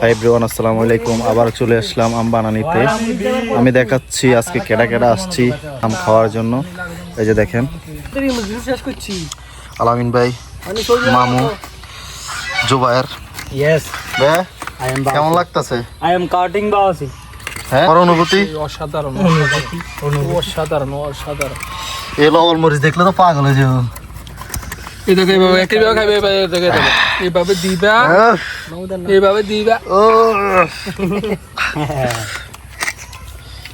Hi everyone আসসালামু আলাইকুম। আবার চলে আসলাম আম বানানিতে। আমি দেখাচ্ছি আজকে কেডা কেডা আসছি আম খাওয়ার জন্য। এই যে দেখেন। আলামিন ভাই মামু জুবায়ের। ইয়েস কেমন লাগতাছে? আই এম কাটিং বাওসি হ্যাঁ? অনুভূতি? অসাধারণ। অসাধারণ অসাধারণ। এই লবণ মরিচ দেখলে তো পাগল হয়ে যাব। এই দেখো এইভাবে একইভাবে খাইবে এইভাবে এইভাবে দিবা। আহ, এইভাবে দিবা। ও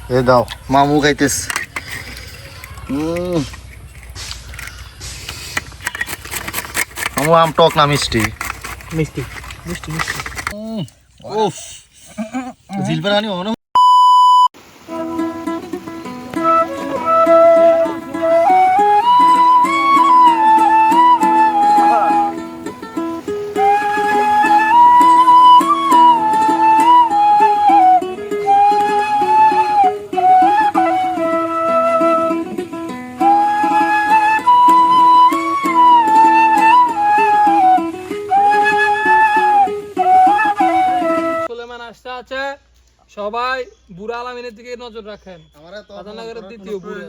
এ দাও মামু। মামু আম টক না মিষ্টি? মিষ্টি। মিষ্টি মিষ্টি। উফ। জিলবার আনি মনে আসতে আছে। সবাই বুড়া আলামিনের দিকে নজর রাখেন। রাধানগরের দ্বিতীয় বুড়ে।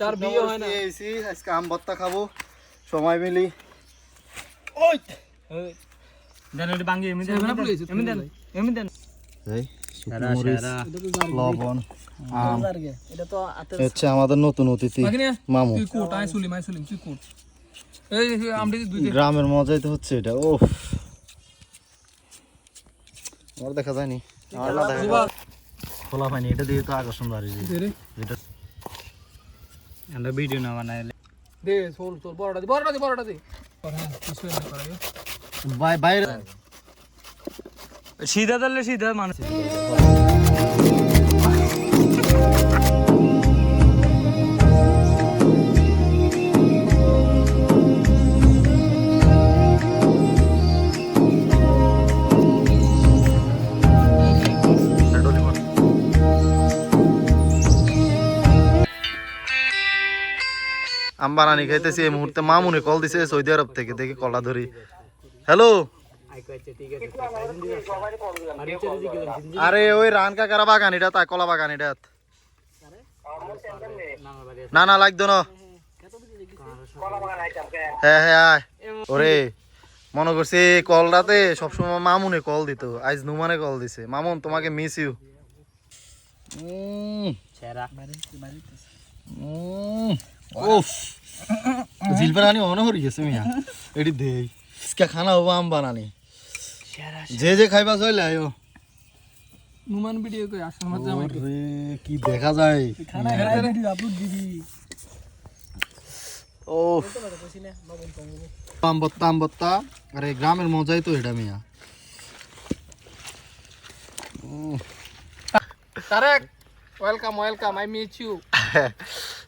তার বিয়ে হয় না। এসি আজকে আম ভর্তা খাব। সময় মিলি। এই শুকনো মরিচ, লবণ আম। এটা তো এ হচ্ছে আমাদের নতুন অতিথি মামু। তুই কোট আই সুলিম আই সুলিম তুই কোট। এই দিন। গ্রামের মজাই তো হচ্ছে এটা ও আমার দেখা যায়নি। আমার না দেখা। খোলা পাইনি এটা দিয়ে তো আকর্ষণ বাড়ি এটা আমরা ভিডিও না বানাইলে। দে সোল সোল বড়টা দে বড়টা দে বড়টা দে। হ্যাঁ বাইরে সিধা তাহলে সিধা মানুষ। আম খাইতেছি, এই মুহূর্তে মামুনি কল দিছে সৌদি আরব থেকে, দেখি কলা ধরি। হ্যালো? আরে ওই রান কাকারা বাগান, এটা তা কলা বাগান, এটা। না না লাগতো না হ্যাঁ হ্যাঁ। ওরে, মনে করছি কলটাতে সবসময় মামুনে কল দিত, আজ নুমানে কল দিছে। মামুন, তোমাকে মিস ইউ মনে হরি গেছে মিয়া। এটি দেই। ইসকা খানা হব আম বানানি। যে যে খাইবা চলে আয়ো। নুমান ভিডিও কই আসল মত জামাই কি দেখা যায়। খানা ভিডিও আপলোড দিবি। ও আম বত্তা আম বত্তা। আরে গ্রামের মজাই তো এটা মিয়া। Tarek! Welcome welcome I miss you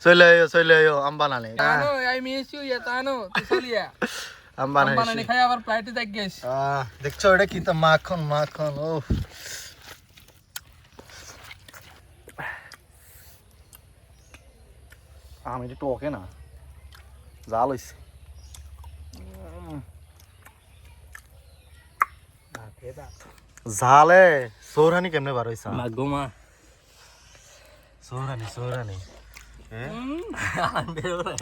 চলে আয়ো চলে আয়ো আম বানানি আই মিস ইউ ইয়া তানো তুই চলিয়া আম বানানি বানানি খাই আবার ফ্লাইটে যাই গেছ দেখছ এটা কি তা মাখন মাখন ও আমি এটা টকে না জাল হইছে জালে সৌরানি কেমনে বার হইছে গোমা 소라네 소라네. 응? 안 배우래.